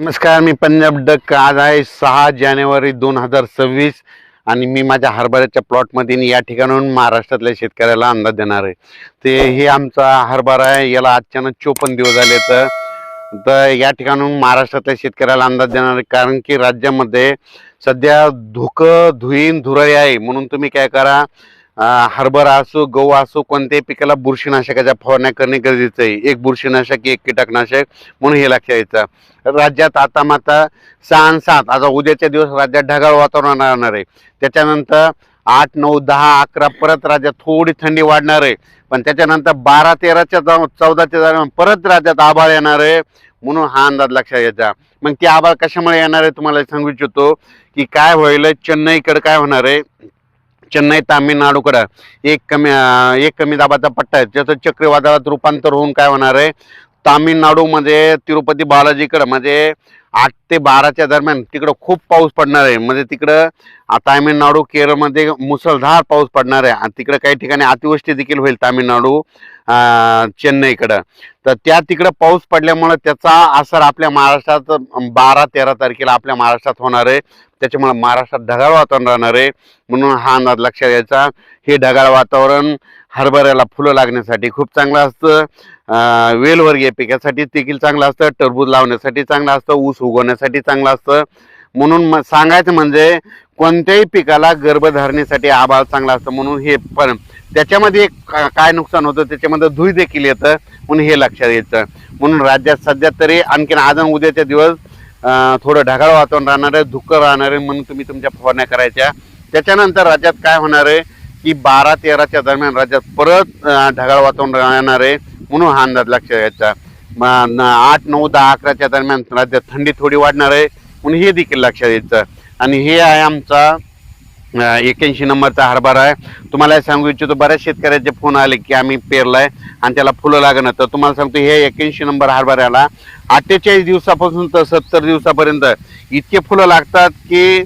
नमस्कार मी पंजाब डक. आज आहे सहा जानेवारी दोन हजार सव्वीस आणि मी माझ्या हरभऱ्याच्या प्लॉटमध्ये या ठिकाणाहून महाराष्ट्रातल्या शेतकऱ्याला अंदाज देणार आहे. ते हे आमचा हरभरा आहे याला अचानक चोपन्न दिवस झाले तर. तर या ठिकाणून महाराष्ट्रातल्या शेतकऱ्याला अंदाज देणार आहे कारण की राज्यामध्ये सध्या धुकं धुईन धुरळी आहे. म्हणून तुम्ही काय करा हरभरा असो गहू असो कोणत्याही पिकाला बुरशीनाशकाच्या फवारण्या करणे गरजेचं आहे. एक बुरशीनाशक एक कीटकनाशक म्हणून हे लक्षात यायचं राज्यात आता माता सहा आणि सात आता उद्याच्या दिवस राज्यात ढगाळ वातावरण राहणार आहे. त्याच्यानंतर आठ नऊ दहा अकरा परत राज्यात थोडी थंडी वाढणार आहे. पण त्याच्यानंतर बारा तेराच्या जाऊन चौदाच्या दरम्यान परत राज्यात आभाळ येणार आहे म्हणून हा अंदाज लक्षात यायचा मग ते आभाळ कशामुळे येणार आहे तुम्हाला सांगू इच्छितो की काय होईल? चेन्नईकडे काय होणार आहे? चेन्नई तामिळनाडूकडं. एक कमी एक कमी दाबाचा पट्टा आहे. त्याचं चक्रीवादळात रूपांतर होऊन काय होणार आहे? तामिळनाडूमध्ये तिरुपती बालाजीकडं म्हणजे आठ ते बाराच्या दरम्यान तिकडं खूप पाऊस पडणार आहे. म्हणजे तिकडं तामिळनाडू केरळमध्ये मुसळधार पाऊस पडणार आहे. आणि तिकडं काही ठिकाणी अतिवृष्टी देखील होईल तामिळनाडू चेन्नईकडं. तर त्या तिकडं पाऊस पडल्यामुळं त्याचा असर आपल्या महाराष्ट्रात बारा तेरा तारखेला आपल्या महाराष्ट्रात होणार आहे. त्याच्यामुळं महाराष्ट्रात ढगाळ वातावरण राहणार आहे. म्हणून हा अंदाज लक्षात घ्यायचा. हे ढगाळ वातावरण हरभऱ्याला फुलं लागण्यासाठी खूप चांगलं असतं. वेलवर्गीय पिकासाठी देखील चांगलं असतं. टरबूज लावण्यासाठी चांगलं असतं. ऊस उगवण्यासाठी चांगलं असतं. म्हणून म- सांगायचं म्हणजे कोणत्याही पिकाला गर्भधारणेसाठी आभाळ चांगला असतं म्हणून हे पण त्याच्यामध्ये का- काय नुकसान होतं? त्याच्यामध्ये धुई देखील येतं. म्हणून हे लक्षात येतं. म्हणून राज्यात सध्या तरी आणखीन आज उद्याचे उद्याच्या दिवस थोडं ढगाळ वातावरण राहणार आहे धुकं राहणार आहे. म्हणून तुम्ही तुमच्या फवारण्या करायच्या. त्याच्यानंतर राज्यात काय होणार आहे? की बारा तेराच्या दरम्यान राज्यात परत ढगाळ वातावरण राहणार आहे म्हणून हा अंदाज लक्षात घ्यायचा न- आठ नऊ दहा अकराच्या दरम्यान राज्यात थंडी थोडी वाढणार आहे म्हणून हे देखील लक्षात यायचं आणि हे आहे आमचा एक्याऐंशी नंबरचा हरभरा आहे. तुम्हाला सांगू इच्छितो बऱ्याच शेतकऱ्याचे फोन आले की आम्ही पेरलाय आणि त्याला फुलं लागणार तर तुम्हाला सांगतो हे एक्याऐंशी नंबर हरभऱ्याला अठ्ठेचाळीस दिवसापासून तर सत्तर दिवसापर्यंत इतके फुलं लागतात की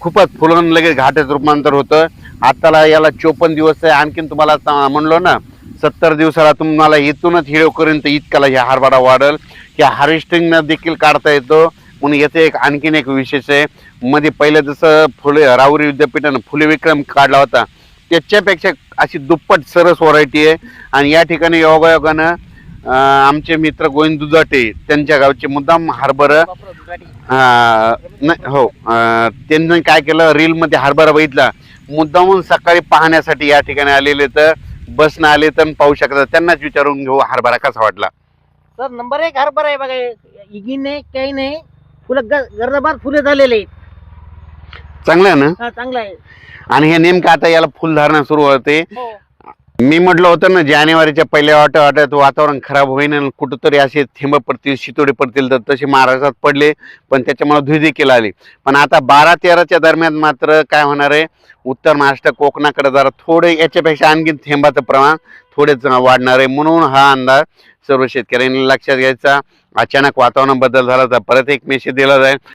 खूपच फुलं लगेच घाटात रूपांतर होतं. आताला याला चोपन्न दिवस आहे. आणखीन तुम्हाला म्हणलो ना सत्तर दिवसाला तुम्हाला इथूनच हिरवपर्यंत इतकाला हे हरभरा वाढल. या हार्वेस्टिंग देखील काढता येतो. म्हणून याचे एक आणखीन एक विशेष आहे. मध्ये पहिलं जसं फुले राहुरी विद्यापीठानं फुले विक्रम काढला होता. त्याच्यापेक्षा अशी दुप्पट सरस व्हरायटी आहे. आणि या ठिकाणी योगायोगानं आमचे मित्र गोविंद दुधाटे त्यांच्या गावचे मुद्दाम नाही हो त्यांनी काय केलं? रीलमध्ये हरभरा बघितला. मुद्दामून सकाळी पाहण्यासाठी या ठिकाणी आलेले तर बसनं आले तर पाहू शकतात त्यांनाच विचारून घेऊ हरभरा कसा वाटला. सर नंबर एक हरभर आहे बघा. इगिन नाही काही नाही फुलं गर्दबार फुले झालेले आहेत. चांगलं आहे ना? हा चांगलं आहे. आणि हे नेमकं आता याला फुलधारणा सुरू होते. हो. मी म्हटलं होतं ना जानेवारीच्या पहिल्या आठवड्यात वातावरण खराब होईन आणि कुठंतरी असे थेंब पडतील शितोडे पडतील तर तसे महाराष्ट्रात पडले पण त्याच्यामुळे धुई केला आली. पण आता बारा तेराच्या दरम्यान मात्र काय होणार आहे? उत्तर महाराष्ट्र कोकणाकडे जरा थोडे याच्यापेक्षा आणखी थेंबाचं प्रमाण थोडेच वाढणार आहे. म्हणून हा अंदाज सर्व शेतकऱ्यांनी लक्षात घ्यायचा. अचानक वातावरण बदल झाला तर परत एक मेसेज दिला जाईल.